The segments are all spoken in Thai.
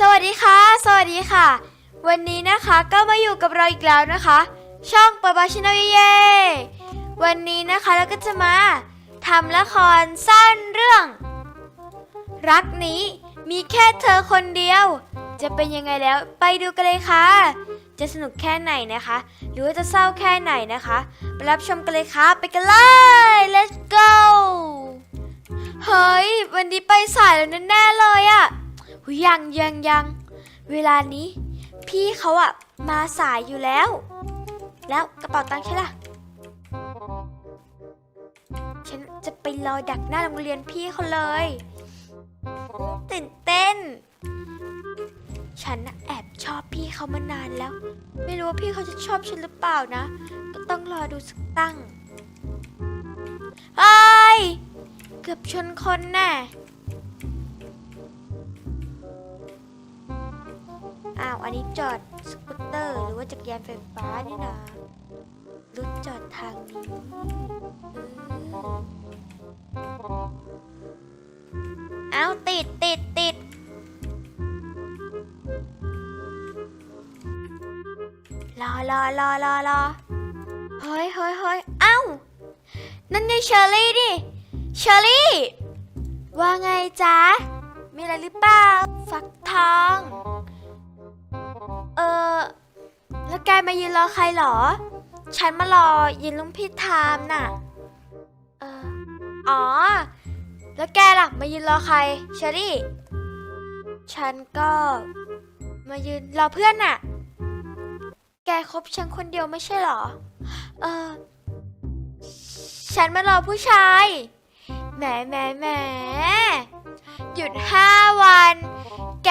สวัสดีค่ะ สวัสดีค่ะ วันนี้นะคะก็มาอยู่กับเราอีกแล้วนะคะ ช่องปะบาชินาเย่วันนี้นะคะเราก็จะมาทำละครสั้นเรื่อง รักนี้มีแค่เธอคนเดียว จะเป็นยังไงแล้วไปดูกันเลยค่ะ จะสนุกแค่ไหนนะคะ หรือว่าจะเศร้าแค่ไหนนะคะไปรับชมกันเลยค่ะไปกันเลย let's go เฮ้ยวันนี้ไปสายแล้วแน่ๆเลยอะหุ ยังยังยังเวลานี้ พี่เขาอะมาสายอยู่แล้ว แล้วกระเป๋าตังค์ใช่ล่ะ ฉันจะไปรอดักหน้าโรงเรียนพี่เขาเลยตื่นเต้น ฉันแอบชอบพี่เขามานานแล้ว ไม่รู้ว่าพี่เขาจะชอบฉันหรือเปล่านะ ก็ต้องรอดูสักตั้งเฮ้ย เกือบชนคนแน่ จอดสกูตเตอร์ หรือว่าจักรยานไฟฟ้านี่นะรถจอดทางนี้เอาติดติดติดรอรอรอรอรอเฮ้ยเฮ้ยเฮ้ยเอ้า นั่นไงเชอรี่ดิเชอรี่ ว่าไงจ๊ะ มีอะไรหรือเปล่า ฟักทอง เออแล้วแกมายืนรอใครเหรอ ฉันมารอยืนลุงพี่ไทามน่ะ เอออ๋อ แล้วแกล่ะ มายืนรอใครเชอรี่ ฉันก็ มายืนรอเพื่อนน่ะ แกคบฉันคนเดียวไม่ใช่เหรอ เออ ฉันมารอผู้ชาย แหมแหมแหมหยุดห้าวัน แก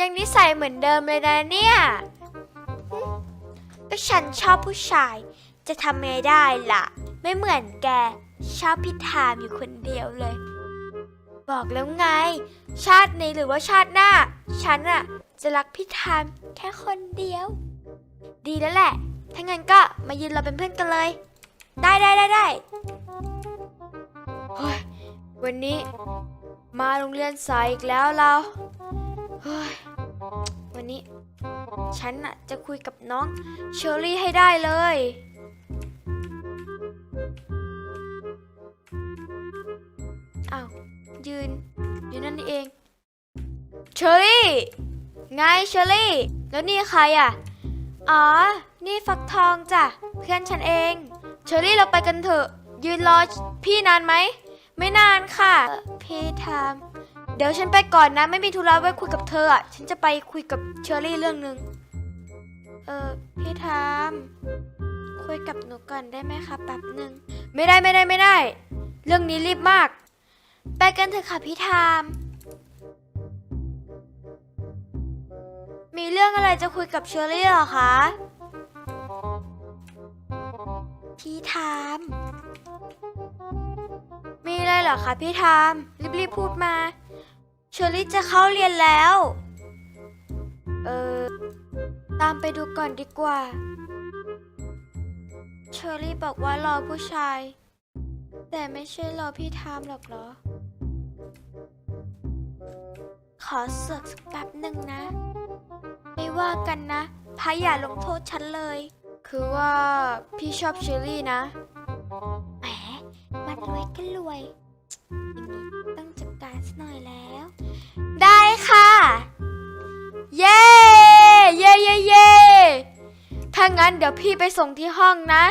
ยังนิสัยเหมือนเดิมเลยนะเนี่ยก็ฉันชอบผู้ชาย จะทำไงได้ล่ะ ไม่เหมือนแก ชอบพิธามอยู่คนเดียวเลย บอกแล้วไง ชาตินี้หรือว่าชาติหน้า ฉันอะจะรักพิธามแค่คนเดียว ดีแล้วแหละ ถ้างั้นก็มายืนเราเป็นเพื่อนกันเลย ได้ได้ได้ได้เฮ้ยวันนี้มาโรงเรียนสายอีกแล้วเราเฮ้ย วันนี้ ฉันน่ะจะคุยกับน้องเชอรี่ให้ได้เลย อ้าว ยืน อยู่นั่นนี่เอง เชอรี่ ไงเชอรี่ แล้วนี่ใครอะ อ๋อ นี่ฟักทองจ้ะ เพื่อนฉันเอง เชอรี่เราไปกันเถอะ ยืนรอพี่นานไหม ไม่นานค่ะ พี่ทาม เดี๋ยวฉันไปก่อนนะ ไม่มีธุระไว้คุยกับเธออะ ฉันจะไปคุยกับเชอรี่เรื่องหนึ่งเออพี่ทามคุยกับหนูก่อนได้ไหมคะแป๊บหนึ่งไม่ได้ไม่ได้ไม่ได้ เรื่องนี้รีบมาก ไปกันเถอะค่ะพี่ทามมีเรื่องอะไรจะคุยกับเชอรี่เหรอคะพี่ทามมีอะไรเหรอคะพี่ทามรีบๆพูดมา เชอรี่จะเข้าเรียนแล้ว เออ ตามไปดูก่อนดีกว่า เชอรี่บอกว่ารอผู้ชาย แต่ไม่ใช่รอพี่ทามหรอกเหรอ ขอเสือกสักแป๊บหนึ่งนะ ไม่ว่ากันนะพายอย่าลงโทษฉันเลย คือว่าพี่ชอบเชอรี่นะ แหม มันรวยก็รวย เย้เย้เย้เย้ถ้างั้นเดี๋ยวพี่ไปส่งที่ห้องนะ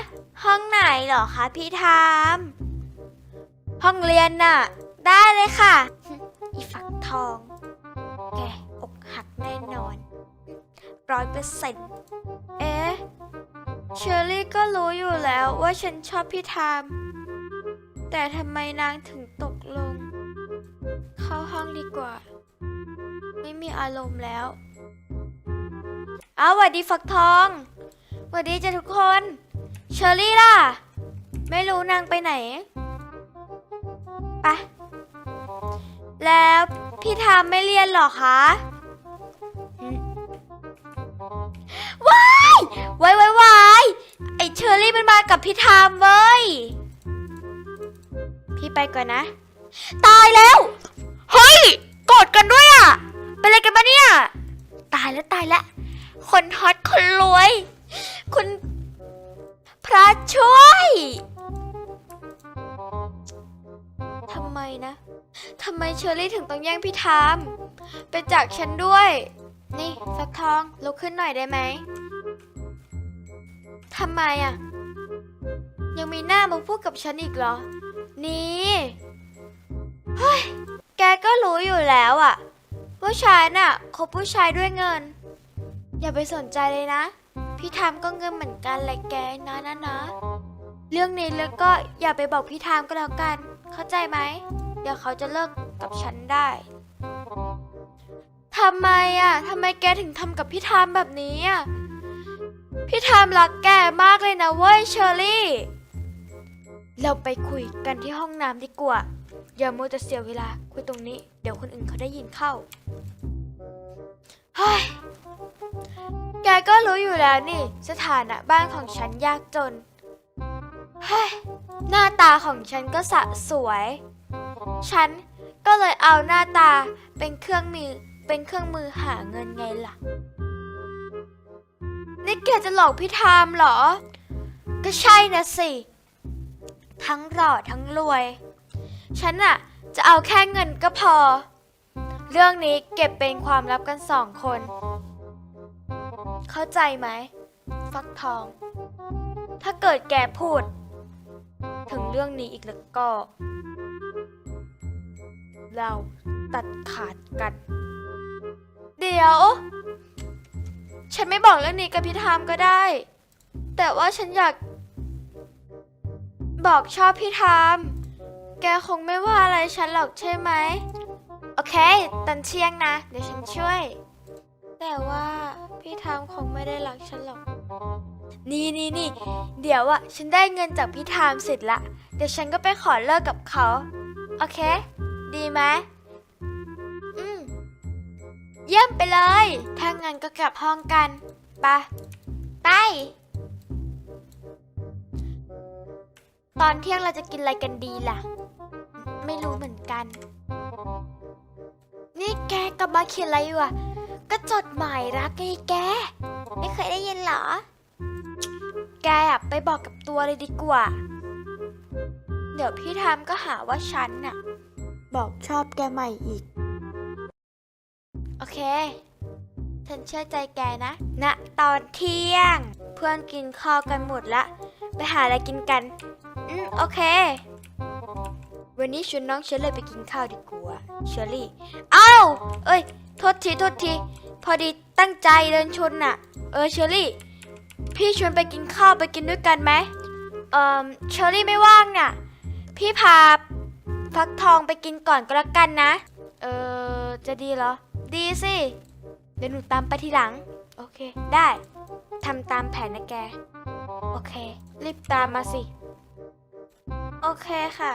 ห้องไหนเหรอคะพี่ทามห้องเรียนน่ะ ได้เลยค่ะ อีฝักทอง แกอกหักแน่นอนร้อยเปอร์เซ็นต์เอ๊ะเชอรี่ก็รู้อยู่แล้วว่าฉันชอบพี่ทามแต่ทำไมนางถึงตกลง เข้าห้องดีกว่า ไม่มีอารมณ์แล้ว อ้าวสวัสดีฝักทองสวัสดีจ้ะทุกคน เชอรี่ล่ะ ไม่รู้นางไปไหนไปแล้วพี่ทามไม่เรียนหรอคะว้ายว้ายว้ายว้ายไอเชอรี่มันมากับพี่ทามเว้ย พี่ไปก่อนนะ ตายแล้ว เฮ้ยกอดกันด้วยอะ เป็นอะไรกันปะเนี่ย ตายแล้วตายแล้ว คนฮอตคนรวย คุณพระช่วยทำไมนะทำไมเชอรี่ถึงต้องแย่งพี่ทามไปจากฉันด้วย นี่ฟักทองลุกขึ้นหน่อยได้ไหมทำไมอะ ยังมีหน้ามาพูดกับฉันอีกเหรอ นี่เฮ้ยแกก็รู้อยู่แล้วอะว่าฉันอะคบผู้ชายด้วยเงิน อย่าไปสนใจเลยนะ พี่ทามก็เงินเหมือนกันแหละแกนะนะนะเรื่องนี้แล้วก็อย่าไปบอกพี่ทามก็แล้วกัน เข้าใจไหม เดี๋ยวเขาจะเลิกกับฉันได้ทำไมอะทำไมแกถึงทำกับพี่ทามแบบนี้อะพี่ทามรักแกมากเลยนะเว้ยเชอรี่ เราไปคุยกันที่ห้องน้ำดีกว่า อย่ามัวแต่เสียเวลาคุยตรงนี้ เดี๋ยวคนอื่นเขาได้ยินเข้า เฮ้ย แกก็รู้อยู่แล้วนี่ สถานะบ้านของฉันยากจน เฮ้ย หน้าตาของฉันก็สะสวย ฉันก็เลยเอาหน้าตาเป็นเครื่องมือเป็นเครื่องมือหาเงินไงล่ะ นี่แกจะหลอกพี่ทามเหรอ ก็ใช่นะสิ ทั้งหล่อทั้งรวย ฉันอะจะเอาแค่เงินก็พอ เรื่องนี้เก็บเป็นความลับกันสองคน เข้าใจไหม ฟักทอง ถ้าเกิดแกพูด ถึงเรื่องนี้อีกแล้วก็ เราตัดขาดกัน เดี๋ยว ฉันไม่บอกเรื่องนี้กับพี่ทามก็ได้ แต่ว่าฉันอยาก บอกชอบพี่ทาม แกคงไม่ว่าอะไรฉันหรอกใช่ไหม โอเคตอนเที่ยงนะ เดี๋ยวฉันช่วย แต่ว่าพี่ทามคงไม่ได้รักฉันหรอก นี่นี่นี่เดี๋ยวอะฉันได้เงินจากพี่ทามเสร็จละ เดี๋ยวฉันก็ไปขอเลิกกับเขา โอเค ดีไหมอืมเยี่ยมไปเลย ถ้างั้นก็กลับห้องกันไปะไป ตอนเที่ยงเราจะกินอะไรกันดีล่ะ ไม่รู้เหมือนกัน นี่แกกลังเขียนอะไรอยู่อะ ก็จดหมายรักไงแก ไม่เคยได้ยินเหรอ แกอะไปบอกกับตัวเลยดีกว่า เดี๋ยวพี่ทามก็หาว่าฉันน่ะ บอกชอบแกใหม่อีก โอเค ฉันเชื่อใจแกนะณตอนเที่ยง เพื่อนกินข้าวกันหมดละ ไปหาอะไรกินกัน อืมโอเค วันนี้ชวนน้องเชอรี่ไปกินข้าวดีกว่าเชอรี่ เอ้า เอ้ย โทษทีโทษทีพอดีตั้งใจเดินชนน่ะ เออเชอรี่ พี่ชวนไปกินข้าวไปกินด้วยกันไหมเออเชอรี่ไม่ว่างน่ะ พี่พาฟักทองไปกินก่อนก็แล้วกันนะ เออจะดีเหรอ ดีสิ เดี๋ยวหนูตามไปทีหลัง โอเค ได้ทำตามแผนนะแก โอเค รีบตามมาสิ โอเคค่ะ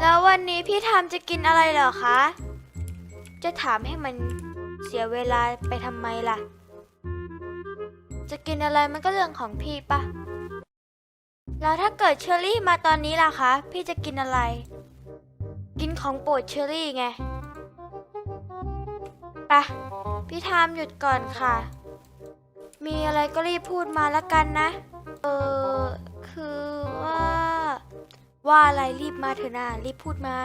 แล้ววันนี้พี่ทามจะกินอะไรเหรอคะ จะถามให้มันเสียเวลาไปทำไมล่ะ จะกินอะไรมันก็เรื่องของพี่ปะแล้วถ้าเกิดเชอรี่มาตอนนี้ล่ะคะ พี่จะกินอะไร กินของโปรดเชอรี่ไงไปะพี่ทามหยุดก่อนค่ะ มีอะไรก็รีบพูดมาละกันนะ เออคือว่า ว่าอะไรรีบมาเถอะนะรีบพูดมา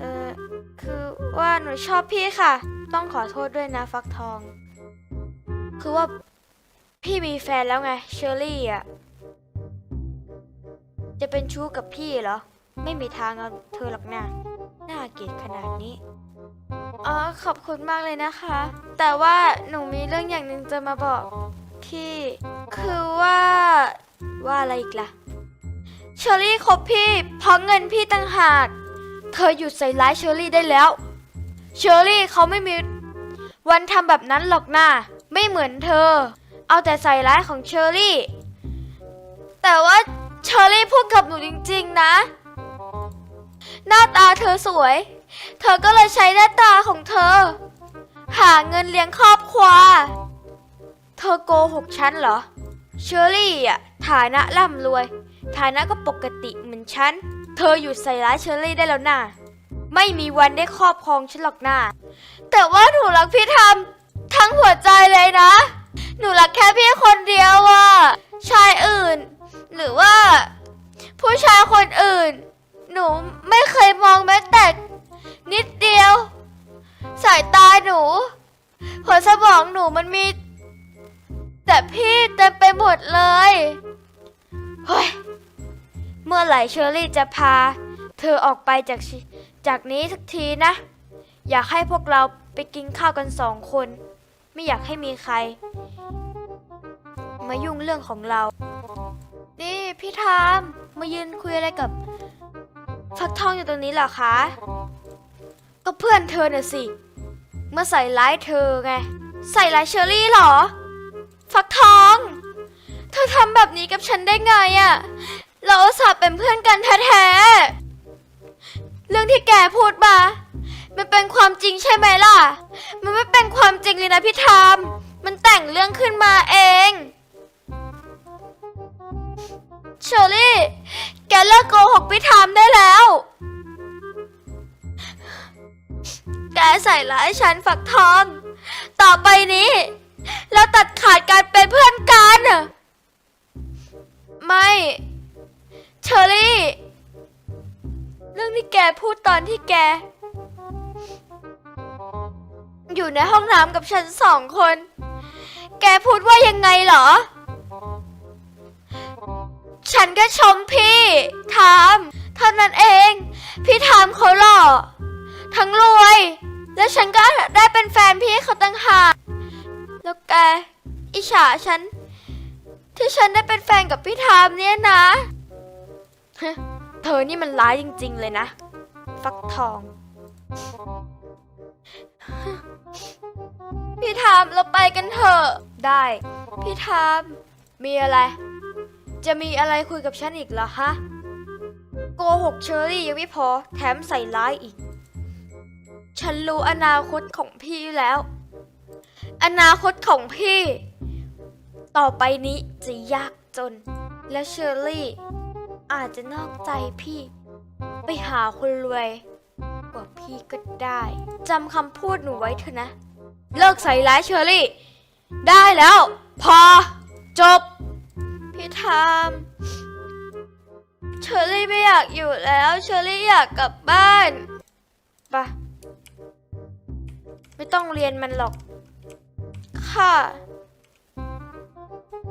เออคือว่าหนูชอบพี่ค่ะ ต้องขอโทษด้วยนะฟักทอง คือว่าพี่มีแฟนแล้วไงเชอรี่อะ จะเป็นชู้กับพี่เหรอ ไม่มีทางเอาเธอหรอกนะน่าเกลียดขนาดนี้ อ๋อขอบคุณมากเลยนะคะ แต่ว่าหนูมีเรื่องอย่างหนึ่งจะมาบอกพี่ คือว่าว่าอะไรอีกล่ะ เชอรี่คบพี่เพราะเงินพี่ต่างหาก เธอหยุดใส่ร้ายเชอรี่ได้แล้ว เชอรี่เขาไม่มีวันทำแบบนั้นหรอกนะไม่เหมือนเธอ เอาแต่ใส่ร้ายของเชอรี่ แต่ว่าเชอรี่พูดกับหนูจริงๆนะ หน้าตาเธอสวย เธอก็เลยใช้หน้าตาของเธอ หาเงินเลี้ยงครอบครัว เธอโกหกฉันเหรอ เชอรี่อะฐานะร่ำรวย ฐานะก็ปกติเหมือนฉัน เธอหยุดใส่ร้ายเชอรี่ได้แล้วนะไม่มีวันได้ครอบครองฉันหรอกนะแต่ว่าหนูรักพี่ทำทั้งหัวใจเลยนะ หนูรักแค่พี่คนเดียวอะชายอื่น หรือว่า ผู้ชายคนอื่น หนูไม่เคยมองแม้แต่นิดเดียว สายตาหนูหัวสมองหนูมันมี แต่พี่เต็มไปหมดเลยเฮ้ย เมื่อไหร่เชอรี่จะพา เธอออกไปจากจากนี้สักทีนะ อยากให้พวกเราไปกินข้าวกันสองคน ไม่อยากให้มีใคร มายุ่งเรื่องของเรา นี่พี่ทามมายืนคุยอะไรกับฟักทองอยู่ตรงนี้เหรอคะ ก็เพื่อนเธอน่ะสิมาใส่ร้ายเธอไง ใส่ร้ายเชอรี่เหรอ ฟักทอง เธอทำแบบนี้กับฉันได้ไงอะ เราอุตส่าห์เป็นเพื่อนกันแท้ๆ เรื่องที่แกพูดมา มันเป็นความจริงใช่ไหมล่ะ มันไม่เป็นความจริงเลยนะพี่ทาม มันแต่งเรื่องขึ้นมาเองเชอรี่ แกเลิกโกหกพี่ทามได้แล้ว แกใส่ร้ายฉันฝักทอง ต่อไปนี้ เราตัดขาดการเป็นเพื่อนกัน ไม่ เชอรี่ เรื่องที่แกพูดตอนที่แก อยู่ในห้องน้ำกับฉันสองคน แกพูดว่ายังไงเหรอ ฉันก็ชมพี่ทามเท่านั้นเอง พี่ทามเขาหล่อ ทั้งรวย แล้วฉันก็ได้เป็นแฟนพี่เขาตั้งหากแล้วแกอิจฉาฉัน ที่ฉันได้เป็นแฟนกับพี่ทามเนี่ยนะฮะ เธอนี่มันร้ายจริง ๆ เลยนะ ฟักทอง พี่ทามเราไปกันเถอะ ได้ พี่ทาม มีอะไร จะมีอะไรคุยกับฉันอีกเหรอฮะ โกหกเชอรี่ยังไม่พอ แถมใส่ร้ายอีก ฉันรู้อนาคตของพี่แล้ว อนาคตของพี่ ต่อไปนี้จะยากจน และเชอรี่ อาจจะนอกใจพี่ ไปหาคนรวย กว่าพี่ก็ได้จำคำพูดหนูไว้เถอะนะ เลิกใส่ร้ายเชอรี่ ได้แล้ว พอ จบ พี่ทามเชอรี่ไม่อยากอยู่แล้ว เชอรี่อยากกลับบ้านไปะไม่ต้องเรียนมันหรอก ค่ะ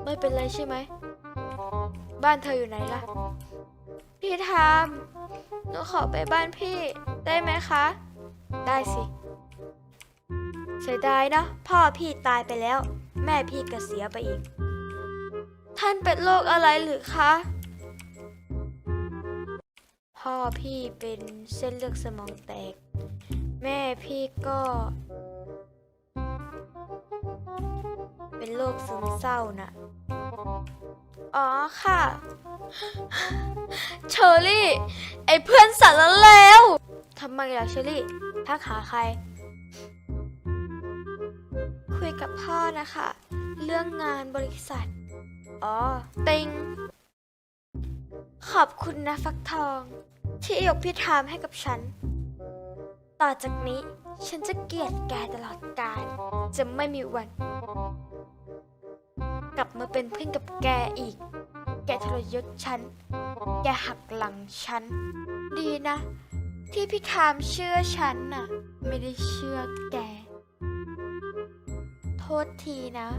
ไม่เป็นไรใช่ไหม บ้านเธออยู่ไหนล่ะ พี่ทามหนูขอไปบ้านพี่ได้ไหมคะ ได้สิเสียดายเนอะพ่อพี่ตายไปแล้ว แม่พี่ก็เสียไปอีก ท่านเป็นโรคอะไรหรือคะ พ่อพี่เป็นเส้นเลือดสมองแตก แม่พี่ก็ เป็นโรคซึมเศร้าน่ะ อ๋อค่ะ เชอรี่ ไอเพื่อนสารเลวทำไมล่ะเชอรี่ทักหาใคร คุยกับพ่อนะคะ เรื่องงานบริษัท อ๋อ ติง ขอบคุณนะฟักทอง ที่ยกพี่ทามให้กับฉัน ต่อจากนี้ฉันจะเกลียดแกตลอดกาลจะไม่มีวัน กลับมาเป็นเพื่อนกับแกอีก แกทรยศฉัน แกหักหลังฉัน ดีนะ ที่พี่ทามเชื่อฉันน่ะ ไม่ได้เชื่อแก โทษทีนะ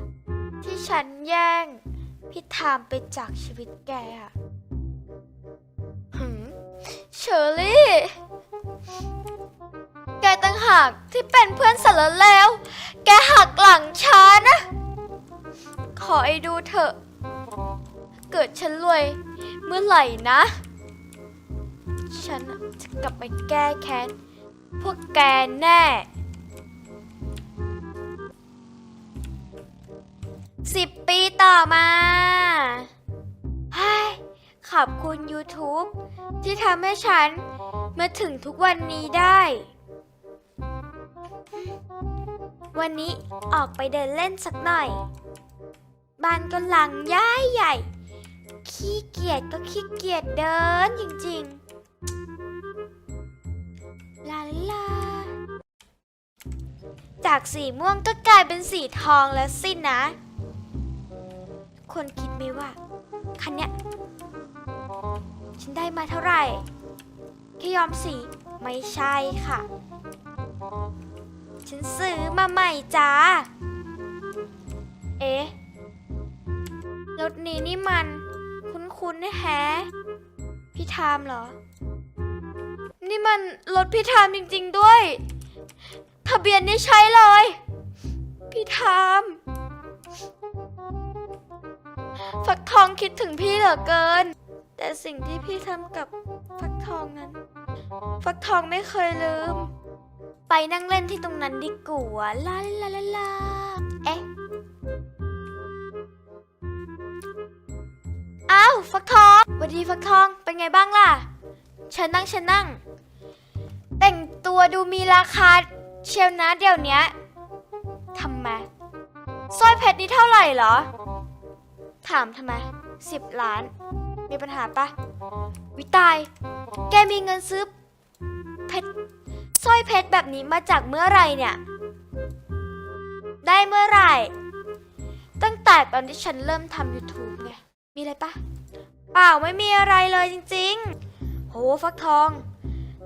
ที่ฉันแย่ง พี่ทามไปจากชีวิตแกอะหืมเชอรี่แกตั้งหากที่เป็นเพื่อนสารแล้ว แกหักหลังฉันนะ ขอไอ้ดูเถอะ เกิดฉันรวยเมื่อไหร่นะ ฉันจะกลับไปแก้แค้น พวกแกแน่ สิบปีต่อมาเฮ้ยขอบคุณ YouTube ที่ทำให้ฉันมาถึงทุกวันนี้ได้ วันนี้ออกไปเดินเล่นสักหน่อย บ้านก็หลังย้ายใหญ่ ขี้เกียจก็ขี้เกียจเดินจริงๆ ลาลา จากสีม่วงก็กลายเป็นสีทองแล้วสินะ คนคิดไหมว่า คันเนี้ย ฉันได้มาเท่าไหร่แค่ยอมสีไม่ใช่ค่ะ ฉันซื้อมาใหม่จ้า เอ๊ะ รถนี้นี่มัน คุ้นๆนแฮะพี่ทามเหรอ นี่มันรถพี่ทามจริง ๆด้วย ทะเบียนนี่ใช่เลย พี่ทามฟักทองคิดถึงพี่เหลือเกิน แต่สิ่งที่พี่ทำกับฟักทองนั้น ฟักทองไม่เคยลืม ไปนั่งเล่นที่ตรงนั้นดีกว่าลาลาลาลาเอ๊ะ ฟักทองสวัสดีฟักทอง เป็นไงบ้างล่ะฉันนั่งฉันนั่ง แต่งตัวดูมีราคาเชียวนะเดี๋ยวนี้ทำไมสร้อยเพชรนี่เท่าไหร่เหรอ ถามทำไมสิบล้าน มีปัญหาปะวิตาย แกมีเงินซื้อเพชรสร้อยเพชรแบบนี้มาจากเมื่อไหร่เนี่ย ได้เมื่อไหร่ ตั้งแต่ตอนที่ฉันเริ่มทำ YouTube ไง มีอะไรปะ เปล่าไม่มีอะไรเลยจริงๆ โหฟักทอง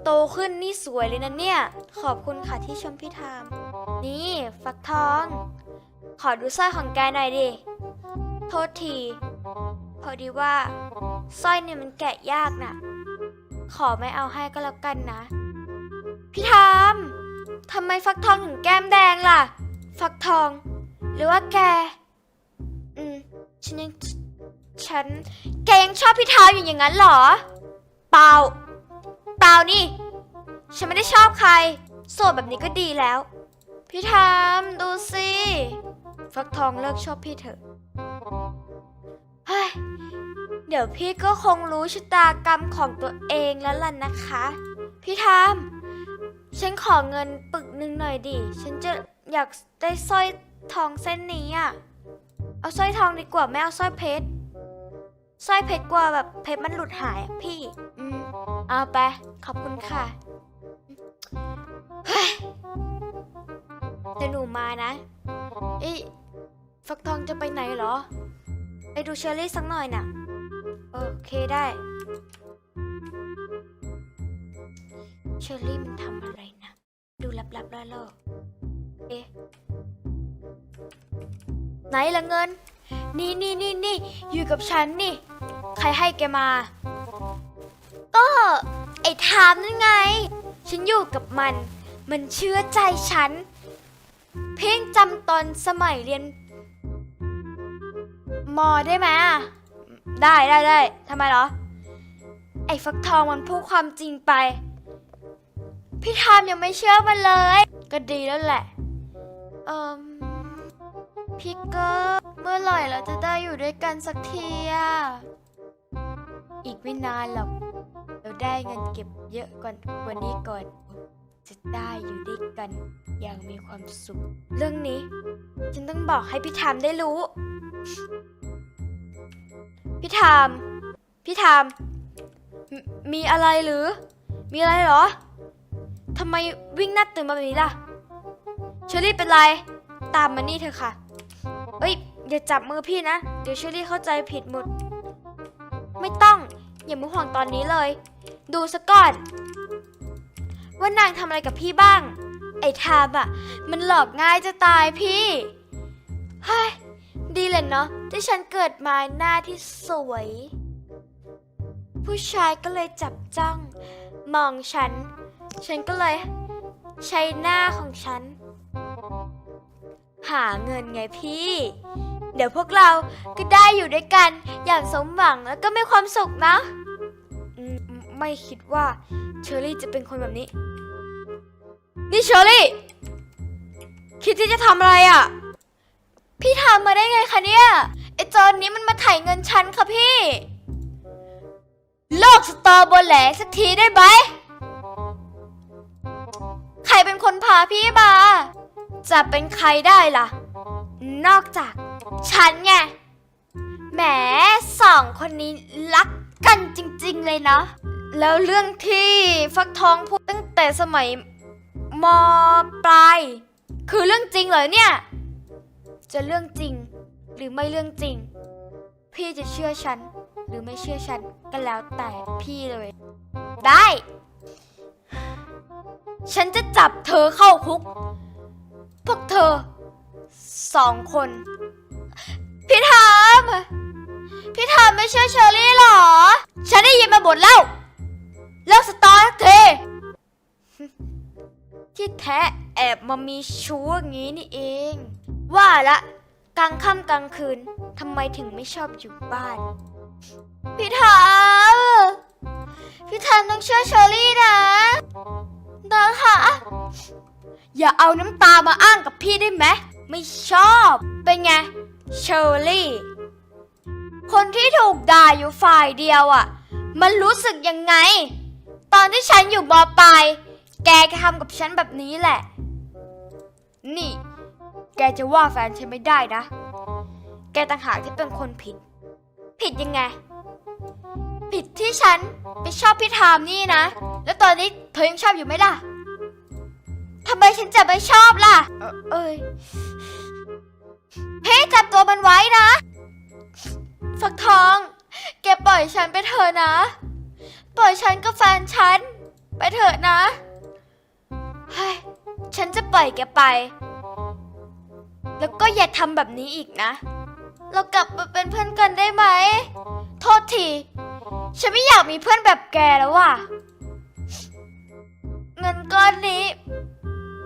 โตขึ้นนี่สวยเลยนะเนี่ย ขอบคุณค่ะที่ชมพี่ทาม นี่ฟักทอง ขอดูสร้อยของแกหน่อยดิ โทษที พอดีว่าสร้อยเนี่ยมันแกะยากน่ะ ขอไม่เอาให้ก็แล้วกันนะ พี่ทามทำไมฟักทองถึงแก้มแดงล่ะ ฟักทอง หรือว่าแก อืม ฉันยัง ฉัน แกยังชอบพี่ทามอยู่อย่างนั้นเหรอ เปล่า เปล่านี่ ฉันไม่ได้ชอบใคร โสดแบบนี้ก็ดีแล้ว พี่ทามดูสิฟักทองเลิกชอบพี่เถอะ เฮ้ย เดี๋ยวพี่ก็คงรู้ชะตากรรมของตัวเองแล้วล่ะนะคะ พี่ทามฉันขอเงินปึกหนึ่งหน่อยดิ ฉันจะอยากได้สร้อยทองเส้นนี้อะเอาสร้อยทองดีกว่าไม่เอาสร้อยเพชร สร้อยเพชรกว่าแบบเพชรมันหลุดหายอะพี่ อืม เอาไป ขอบคุณค่ะ เฮ้ยเดี๋ยวหนูมานะเอ้ยฟักทองจะไปไหนเหรอ ไปดูเชอรี่สักหน่อยน่ะ โอเคได้ เชอรี่มันทำอะไรนะ ดูลับๆล่อๆเอ๊ะไหนละเงิน นี่นี่นี่นี่อยู่กับฉันนี่ ใครให้แกมา ก็ไอ้ทามนั่นไง ฉันอยู่กับมัน มันเชื่อใจฉัน เพ่งจำตอนสมัยเรียนมอได้ไหมอะได้ได้ได้ทำไมเหรอ ไอ้ฟักทองมันพูดความจริงไป พี่ทามยังไม่เชื่อมันเลย ก็ดีแล้วแหละ เอ่มพี่เกอร์ เมื่อไหร่เราจะได้อยู่ด้วยกันสักทีอะอีกไม่นานหรอก เราได้เงินเก็บเยอะก่อนกว่านี้ก่อน จะได้อยู่ด้วยกันอย่างมีความสุข เรื่องนี้ ฉันต้องบอกให้พี่ทามได้รู้ พี่ทาม พี่ทามมมีอะไรหรือ มีอะไรเหรอทำไมวิ่งหน้าตื่นมาแบบนี้ล่ะ เชอรี่เป็นไร ตามมานี่เถอะค่ะ เอ้ย อย่าจับมือพี่นะ เดี๋ยวเชอรี่เข้าใจผิดหมด ไม่ต้อง อย่ามาห่วงตอนนี้เลย ดูซะก่อน ว่านางทำอะไรกับพี่บ้าง ไอ้ทามอะมันหลอกง่ายจะตายพี่เฮ้ยดีเลยเนาะที่ฉันเกิดมาหน้าที่สวย ผู้ชายก็เลยจับจ้อง มองฉัน ฉันก็เลย ใช้หน้าของฉัน หาเงินไงพี่ เดี๋ยวพวกเราก็ได้อยู่ด้วยกันอย่างสมหวังแล้วก็มีความสุขนะไม่คิดว่าเชอรี่จะเป็นคนแบบนี้ นี่เชอรี่ คิดที่จะทำอะไรอะ พี่ทำมาได้ไงคะเนี่ยไอ้จรนี้มันมาไถ่เงินฉันค่ะพี่ โลกสตอโบนแหลสักทีได้ไหมใครเป็นคนพาพี่มา จะเป็นใครได้ล่ะ นอกจาก ฉันไง แหมสองคนนี้รักกันจริง ๆ เลยเนาะ แล้วเรื่องที่ฟักทองพูดตั้งแต่แต่สมัยมปลาย คือเรื่องจริงเหรอเนี่ย จะเรื่องจริง หรือไม่เรื่องจริง พี่จะเชื่อฉัน หรือไม่เชื่อฉันก็แล้วแต่พี่เลย ได้ ฉันจะจับเธอเข้าคุก พวกเธอสองคน พี่ทามพี่ทามไม่เชื่อเชอรี่หรอ ฉันได้ยินมาหมดแล้ว เลิกสตอสักทีที่แท้แอบมามีชู้อย่างนี้นี่เอง ว่าละกลางค่ำกลางคืนทำไมถึงไม่ชอบอยู่บ้าน พี่ทามพี่ทามต้องเชื่อเชอรี่นะนะคะอย่าเอาน้ำตามาอ้างกับพี่ได้ไหม ไม่ชอบ เป็นไง เชอร์รี่ คนที่ถูกด่าอยู่ฝ่ายเดียวอะ่ะ มันรู้สึกยังไง ตอนที่ฉันอยู่บอปลาย แกก็ทำกับฉันแบบนี้แหละ นี่ แกจะว่าแฟนฉันไม่ได้นะ แกต่างหากที่เป็นคนผิด ผิดยังไง ผิดที่ฉันไปชอบพี่ทามนี่นะ แล้วตอนนี้เธอยังชอบอยู่ไหมล่ะทำไมฉันจะไม่ชอบล่ะ เออเอ้ย เฮ้จับตัวมันไว้นะฟักทอง แกปล่อยฉันไปเถอะนะ ปล่อยฉันกับแฟนฉัน ไปเถอะนะ เฮ้ย ฉันจะปล่อยแกไป แล้วก็อย่าทำแบบนี้อีกนะ เรากลับมาเป็นเพื่อนกันได้ไหม โทษที ฉันไม่อยากมีเพื่อนแบบแกแล้วว่ะ เงินก้อนนี้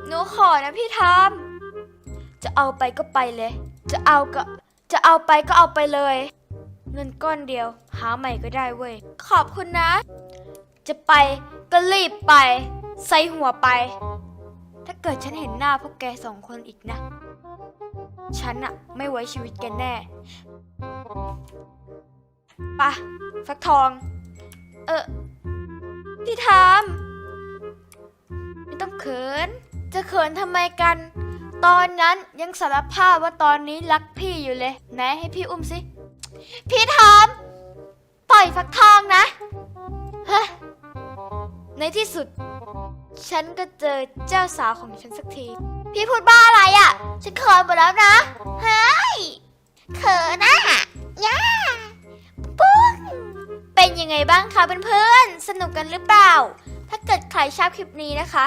หนูขอนะพี่ทาม จะเอาไปก็ไปเลย จะเอาก็จะเอาไปก็เอาไปเลย เงินก้อนเดียว หาใหม่ก็ได้เว้ย ขอบคุณนะ จะไปก็รีบไป ใส่หัวไป ถ้าเกิดฉันเห็นหน้าพวกแกสองคนอีกนะ ฉันอะไม่ไว้ชีวิตแกแน่ปะฟักทอง เออพี่ทามไม่ต้องเขิน จะเขินทำไมกัน ตอนนั้นยังสารภาพว่าตอนนี้รักพี่อยู่เลย ไหนให้พี่อุ้มสิ พี่ทอมปล่อยฟักทองนะเฮ้ในที่สุด ฉันก็เจอเจ้าสาวของฉันสักที พี่พูดบ้าอะไรอะ่ะ ฉันเขินหมดแล้วนะเฮ้ยเขินนะย่าปุ้งเป็นยังไงบ้างคะเพื่อนๆสนุกกันหรือเปล่า ถ้าเกิดใครชอบคลิปนี้นะคะ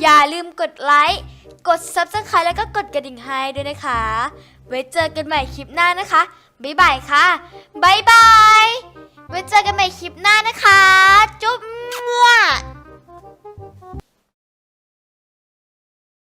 อย่าลืมกดไลค์ กด Subscribe แล้วก็กดกระดิ่งให้ด้วยนะคะ ไว้เจอกันใหม่คลิปหน้านะคะ บ๊ายบายค่ะ บ๊ายบาย ไว้เจอกันใหม่คลิปหน้านะคะ จุ๊บมั่ว